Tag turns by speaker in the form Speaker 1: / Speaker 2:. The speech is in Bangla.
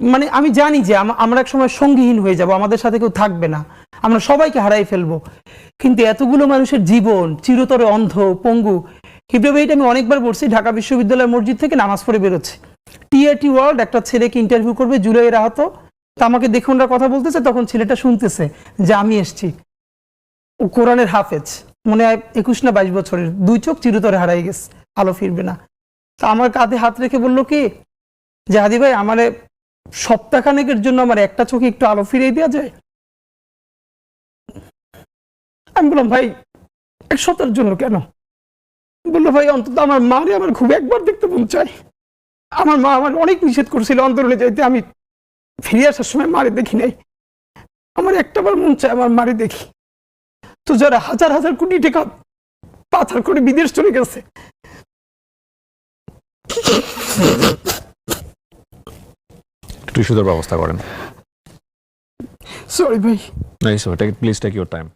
Speaker 1: মানে আমি জানি যে আমরা এক সময় সঙ্গীহীন হয়ে যাব, আমাদের সাথে কেউ থাকবে না। আমরা সবাইকে হারাই ফেলব। কিন্তু এতগুলো মানুষের জীবন চিরতরে অন্ধ, পঙ্গু। হিব্রু এটা আমি অনেকবার বলছি, ঢাকা বিশ্ববিদ্যালয় মসজিদ থেকে নামাজ পড়ে বেরোচ্ছে। টিআরটি ওয়ার্ল্ড একটা ছেলেকে ইন্টারভিউ করবে জুলাইয়ের আহত তা আমাকে দেখে ওনারা কথা বলতেছে, তখন ছেলেটা শুনতেছে যে আমি এসছি। ও কোরআনের হাফেজ। মনে হয় একুশ না বাইশ বছরের। দুই চোখ চিরতরে হারাই গেছে, আলো ফিরবে না। তা আমার কাঁধে হাত রেখে বলল কি? যে হাদি ভাই, আমার সপ্তাহখানেকের জন্য আমার একটা চোখে একটু আলো ফিরিয়ে দেওয়া যায়? আমি বললাম, ভাই এক সপ্তাহের জন্য কেন? বলল ভাই, অন্তত আমার মারে আমার খুব একবার দেখতে মন চাই আমার মা আমার অনেক নিষেধ করছিল অন্তরণে যাইতে, আমি ফিরে আসার সময় মারে দেখি নাই। আমার একটাবার মন চায় আমার মারে দেখি। তো যারা হাজার হাজার কোটি টাকা পাচার করে বিদেশ চলে গেছে
Speaker 2: টিস্যুদের ব্যবস্থা করেন।
Speaker 1: সরি ভাই।
Speaker 2: Please take your time